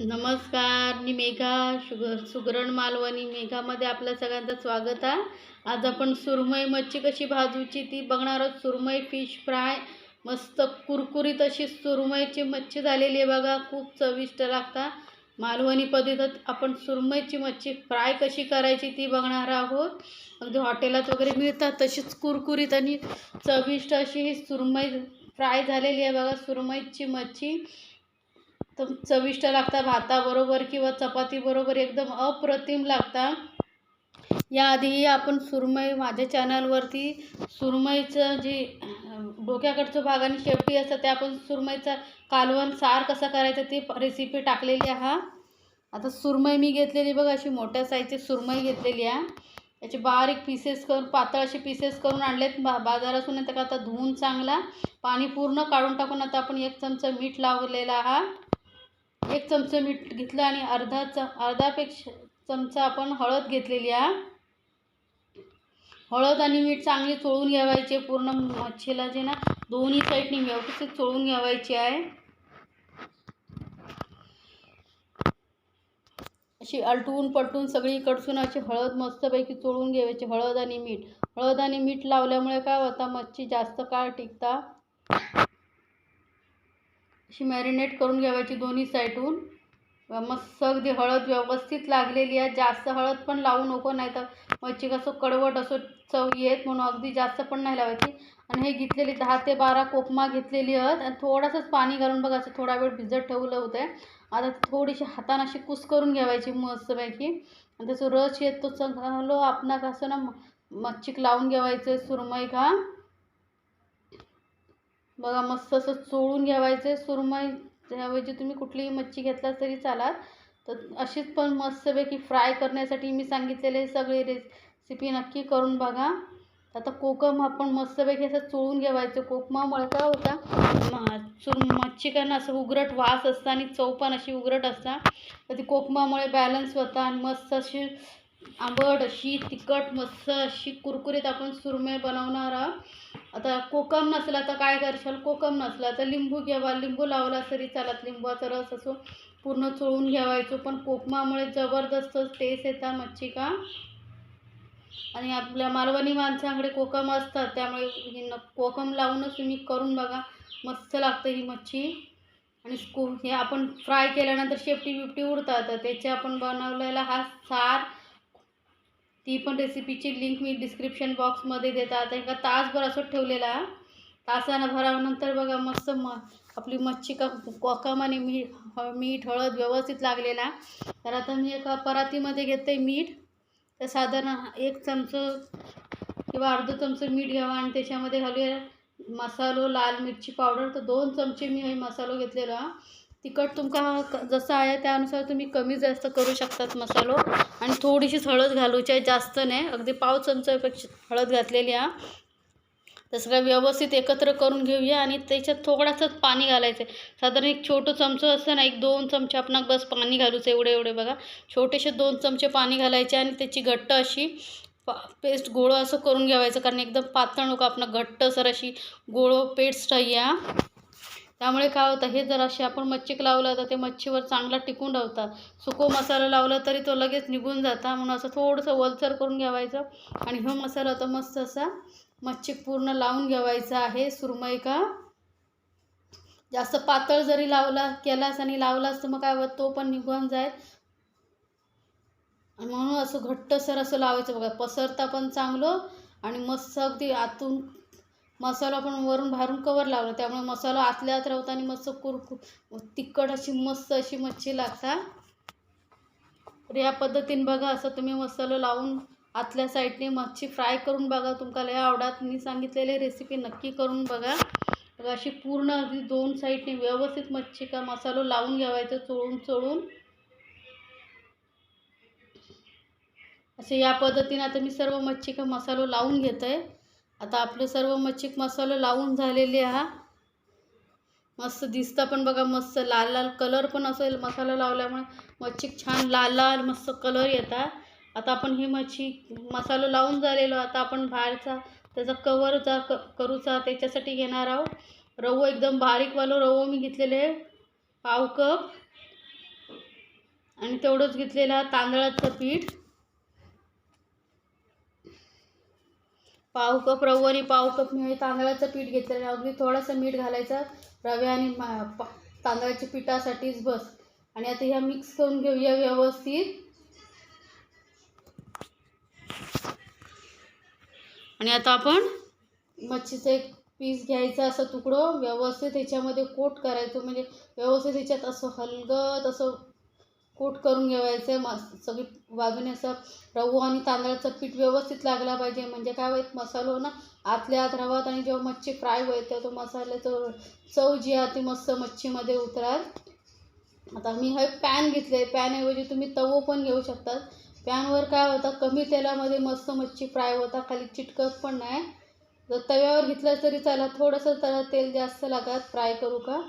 नमस्कार मी मेघा शुगर सुगरण मालवणी. मेघामध्ये आपल्या सगळ्यांचं स्वागत आहे. आज आपण सुरमई मच्छी कशी भाजूची ती बघणार आहोत. सुरमई फिश फ्राय मस्त कुरकुरीत अशी सुरमईची मच्छी झालेली आहे बघा. खूप चविष्ट लागतात मालवणी पद्धतीत आपण सुरमईची मच्छी फ्राय कशी करायची ती बघणार आहोत. अगदी हॉटेलात वगैरे मिळतात तशीच कुरकुरीत आणि चविष्ट अशी ही सुरमई फ्राय झालेली आहे बघा. सुरमईची मच्छी तर चविष्ट लागतात भाताबरोबर किंवा चपातीबरोबर एकदम अप्रतिम लागता. याआधीही आपण सुरमई माझ्या चॅनलवरती सुरमईचं जे डोक्याकडचं भाग आणि शेपटी असतं ते आपण सुरमईचा कालवण सार कसा करायचा ती रेसिपी टाकलेली आहे. आता सुरमई मी घेतलेली बघा अशी मोठ्या साईजची सुरमई घेतलेली आहे. याचे बारीक पीसेस करून पातळ असे पीसेस करून आणलेत. बा बाजारातून त्याला आता धुवून चांगला. पाणी पूर्ण काढून टाकून आता आपण एक चमचा मीठ लावलेला हा एक चमचा मीठ घेतलं आणि अर्धा च अर्धापेक्षा चमचा आपण हळद घेतलेली आहे. हळद आणि मीठ चांगली चोळून घ्यावायचे. पूर्ण मच्छीला जे ना दोन्ही साईडनी व्यवस्थित चोळून घ्यावायचे आहे. अशी अलटून पलटून सगळीकडसून अशी हळद मस्तपैकी चोळून घ्यायची. हळद आणि मीठ. हळद आणि मीठ लावल्यामुळे काय होता मच्छी जास्त काळ टिकता अशी मॅरिनेट करून घ्यावायची दोन्ही साईडहून मस्त अगदी हळद व्यवस्थित लागलेली आहे. जास्त हळद पण लावू नको नाही तर मच्छी कसं कडवट असं चव येत म्हणून अगदी जास्त पण नाही लावायची. आणि हे घेतलेली दहा ते बारा कोकमा घेतलेली आहेत आणि थोडंसंच पाणी घालून बघा असं थोडा वेळ भिजत ठेवलं होतं आता थोडीशी हातानं अशी कुस करून घ्यावायची मस्तपैकी. आणि त्याचं रस येत तो चांगलं आपणा कसं ना मच्छीक लावून घ्यावायचं सुरमई का बघा मस्त असं चोळून घ्यावायचं. सुरमई त्याऐवजी तुम्ही कुठलीही मच्छी घेतला तरी चालाल. तर अशीच पण मस्तपैकी फ्राय करण्यासाठी मी सांगितलेले सगळे रेसिपी नक्की करून बघा. आता कोकम आपण मस्तपैकी असं चोळून घ्यावायचं. कोकमामुळे काय होतं. म चुर मच्छिकांना असं उघरट वास असतं आणि चव पण अशी उघरट असतं. तर ती कोकमामुळे बॅलन्स होता आणि मस्त अशी आंबट अशी तिखट मस्त अशी कुरकुरीत आपण सुरमई बनवणार आहोत. आता कोकम नसला तर काय करशाल? कोकम नसला तर लिंबू घ्यावा. लिंबू लावला तरी चालत लिंबाचा रस असो पूर्ण चोळून घ्यावायचो. पण कोकमामुळे जबरदस्त टेस्ट येतात मच्छी का? आणि आपल्या मालवणी माणसांकडे कोकम असतात त्यामुळे ही कोकम लावूनच तुम्ही करून बघा. मस्त लागतं ही मच्छी. आणि को हे आपण फ्राय केल्यानंतर शेपटी बिपटी उडतात त्याचे आपण बनवलेला हा सार ती पण रेसिपीची लिंक मी डिस्क्रिप्शन बॉक्समध्ये देतात. आता एका तासभर असं ठेवलेला. तासानं भरानंतर बघा मस्त म आपली मच्छी का कॉकम आणि मीठ मीठ हळद व्यवस्थित लागलेला. तर आता मी एका परातीमध्ये घेते मीठ. तर साधारण एक चमचं किंवा अर्धा चमचं मीठ घ्यावा आणि त्याच्यामध्ये घालूया मसालो लाल मिरची पावडर. तर दोन चमचे मी हे मसालो घेतलेला. तिखट तुमका जसं आहे त्यानुसार तुम्ही कमी जास्त करू शकतात मसालो. आणि थोडीशीच हळद घालूची आहे जास्त नाही. अगदी पाव चमचापेक्षा हळद घातलेली हा तर सगळं व्यवस्थित एकत्र करून घेऊया आणि त्याच्यात थोडासाच पाणी घालायचं आहे. साधारण एक छोटं चमचं असतं ना एक दोन चमचे आपण बस पाणी घालूचं एवढे एवढे बघा. छोटेसे दोन चमचे पाणी घालायचे आणि त्याची घट्ट अशी पा पेस्ट गोळं असं करून घ्यावायचं. कारण एकदम पातळ नको आपण घट्टसर अशी गोळं पेस्ट या. त्यामुळे काय होतं हे जर असे आपण मच्छीक लावलं तर ते मच्छीवर चांगला टिकून राहतात. सुको मसाला लावला तरी तो लगेच निघून जाता. म्हणून असं थोडंसं वलसर करून घ्यावायचं. आणि हा मसाला तर मस्त असा मच्छी पूर्ण लावून घ्यावायचा आहे. सुरमई का? जास्त पातळ जरी लावला केलास आणि लावलास तर मग काय तो पण निघून जाईल. आणि म्हणून असं घट्टसर असं लावायचं बघा. पसरता पण चांगलं आणि मस्त अगदी आतून मसाला पण वरून बाहेरून कवर लावला. त्यामुळे मसाला आतल्या आत राहता आणि मस्त कुरकुर तिखट अशी मस्त अशी मच्छी लागता. तर या पद्धतीने बघा असं तुम्ही मसाला लावून आतल्या साईडने मच्छी फ्राय करून बघा. तुमका लय आवडत. मी सांगितलेली रेसिपी नक्की करून बघा. बघा अशी पूर्ण अगदी दोन साईडने व्यवस्थित मच्छी का मसालो लावून घ्यावायचं चोळून चोळून. असे या पद्धतीने आता मी सर्व मच्छी का मसालो लावून घेत आहे आता आपले सर्व मच्छी मसाला लावून झालेले हा मस्त दिसतं पण बघा मस्त लाल लाल कलर पण असेल मसाला लावल्यामुळे. मच्छी छान लाल लाल मस्त कलर येतात आता आपण ही मच्छी मसाला लावून झालेलो आता आपण बाहेरचा त्याचा कवर जा क करूचा त्याच्यासाठी घेणार आहोत. रवो एकदम बारीकवालं रवो मी घेतलेले आहे. पाव कप. आणि तेवढंच घेतलेलं तांदळाचं पीठ. पाव कप पावकप पाव कप मी तांदळाचं पीठ घेतलेलं अगदी थोडंसं मीठ घालायचं रव्या आणि मा- तांदळाच्या पिठासाठीच बस. आणि आता ह्या मिक्स करून घेऊया व्यवस्थित. आणि आता आपण मच्छीचं एक पीस घ्यायचा असं तुकडं व्यवस्थित ह्याच्यामध्ये कोट करायचं. म्हणजे व्यवस्थित ह्याच्यात असं हलगत असं कोट करून घ्यायचं मस सगळी बाजूने असं रवू आणि तांदळाचं पीठ व्यवस्थित लागला पाहिजे. म्हणजे काय होईल मसालो ना आतल्या आत रवात आणि जेव्हा मच्छी फ्राय होईल तेव्हा तो मसाल्याचं चव जी आहे ती मस्त मच्छीमध्ये उतराल. आता मी हे पॅन घेतले पॅनऐवजी तुम्ही तवो पण घेऊ शकतात. पॅनवर काय होतं कमी तेलामध्ये मस्त मच्छी फ्राय होता खाली चिटकत पण नाही. जर तव्यावर घेतलं तरी चला थोडंसं त्याला तेल जास्त लागत फ्राय करू का?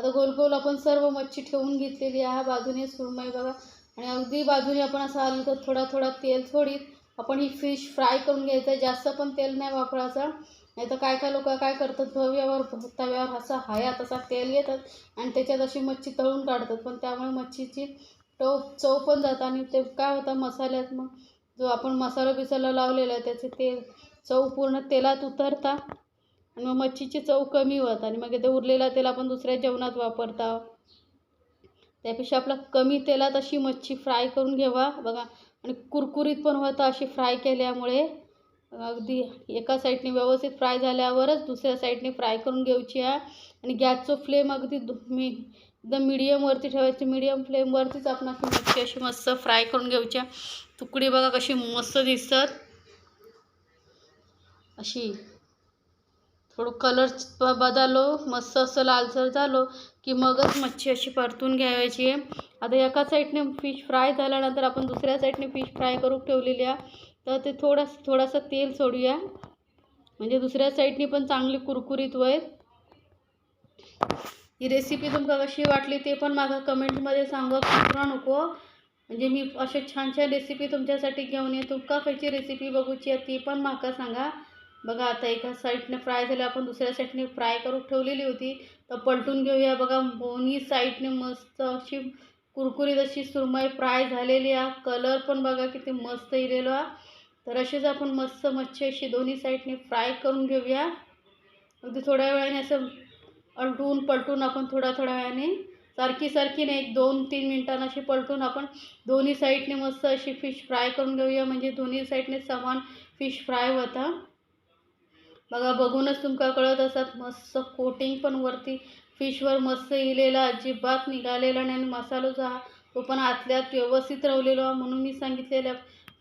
आता गोल गोल आपण सर्व मच्छी ठेवून घेतलेली आहे. बाजूने सुरमई बघा. आणि अगदी बाजूने आपण असं आलं तर थोडा थोडा तेल थोडीत आपण ही फिश फ्राय करून घ्यायचं जास्त पण तेल नाही वापरायचं. नाही तर काय काय लोक काय करतात भव्यावर तव्यावर असा हाया तसा तेल घेतात आणि त्याच्यात अशी मच्छी तळून काढतात. पण त्यामुळे मच्छीची टव चव पण जातं आणि ते काय होतं मसाल्यात मग जो आपण मसाला बिसाला लावलेला आहे त्याचे तेल चव पूर्ण तेलात उतरता. आणि मग मच्छीची चव कमी होत आणि मग ते उरलेला तेल आपण दुसऱ्या जेवणात वापरता. त्यापेक्षा आपला कमी तेलात अशी मच्छी फ्राय करून घ्यावा बघा आणि कुरकुरीत पण होतं अशी फ्राय केल्यामुळे. अगदी एका साईडने व्यवस्थित फ्राय झाल्यावरच दुसऱ्या साईडने फ्राय करून घ्यायची आहे आणि गॅसचं फ्लेम अगदी मी एकदम मिडियमवरती ठेवायची. मिडियम फ्लेमवरतीच आपण अशी मच्छी अशी मस्त फ्राय करून घ्यायची तुकडी बघा कशी मस्त दिसतात. अशी. थोडं कलर बदललो मस्त असं लालसर झालो की मगच मच्छी अशी परतून घ्यायची आहे. आता एका साईडने फिश फ्राय झाल्यानंतर आपण दुसऱ्या साईडने फिश फ्राय करून ठेवलेली आहे. तर ते थोडंसं थोडंसं तेल सोडूया. म्हणजे दुसऱ्या साईडने पण चांगली कुरकुरीत होईल. ही रेसिपी तुमका कशी वाटली ते पण माझा कमेंटमध्ये सांगा. विसरू नको. म्हणजे मी असे छान छान रेसिपी तुमच्यासाठी घेऊन ये तुमका खयची रेसिपी बघूची आहे ती पण माका सांगा. बघा आता एका साईडने फ्राय झाले आपण दुसऱ्या साईडने फ्राय करून ठेवलेली होती. तर पलटून घेऊया बघा दोन्ही साईडने मस्त अशी कुरकुरीत अशी सुरमई फ्राय झालेली आहे. कलर पण बघा किती मस्त येलेलो आहे. तर असेच आपण मस्त मच्छी अशी दोन्ही साईडने फ्राय करून घेऊया. अगदी थोड्या वेळाने असं अलटून पलटून आपण थोड्या थोड्या वेळाने सारखी सारखी नाही एक दोन तीन मिनटांना अशी पलटून आपण दोन्ही साईडने मस्त अशी फिश फ्राय करून घेऊया. म्हणजे दोन्ही साईडने समान फिश फ्राय होता. बघा बघूनच तुमका कळत असतात मस्त कोटिंग पण वरती. फिशवर मस्त इलेला अजिबात निघालेला नाही आणि मसालो जो हा तो पण आतल्यात व्यवस्थित राहिलेलो. म्हणून मी सांगितलेल्या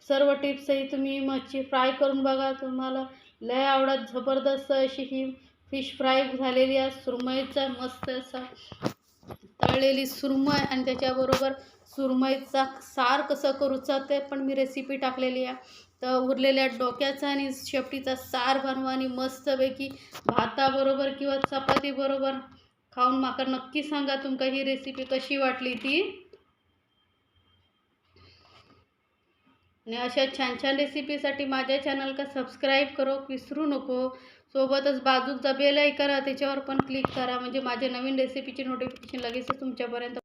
सर्व टिप्सही तुम्ही मच्छी फ्राय करून बघा. तुम्हाला लय आवडत जबरदस्त अशी ही फिश फ्राय झालेली आहे. सुरमईचा मस्त असा तळलेली सुरमई आणि त्याच्याबरोबर सुरमईचा सार कसं करूचा ते पण मी रेसिपी टाकलेली आहे. तर उरलेल्या डोक्याचा आणि शेपटीचा सार बनवा आणि मस्तपैकी भाताबरोबर किंवा चपातीबरोबर खाऊन माका नक्की सांगा तुमका ही रेसिपी कशी वाटली ती. आणि अशा छान छान रेसिपीसाठी माझ्या चॅनलला सबस्क्राईब करो विसरू नको. सोबतच बाजूचा बेल ऐकरा त्याच्यावर पण क्लिक करा. म्हणजे माझ्या नवीन रेसिपीची नोटिफिकेशन लगेच तुमच्यापर्यंत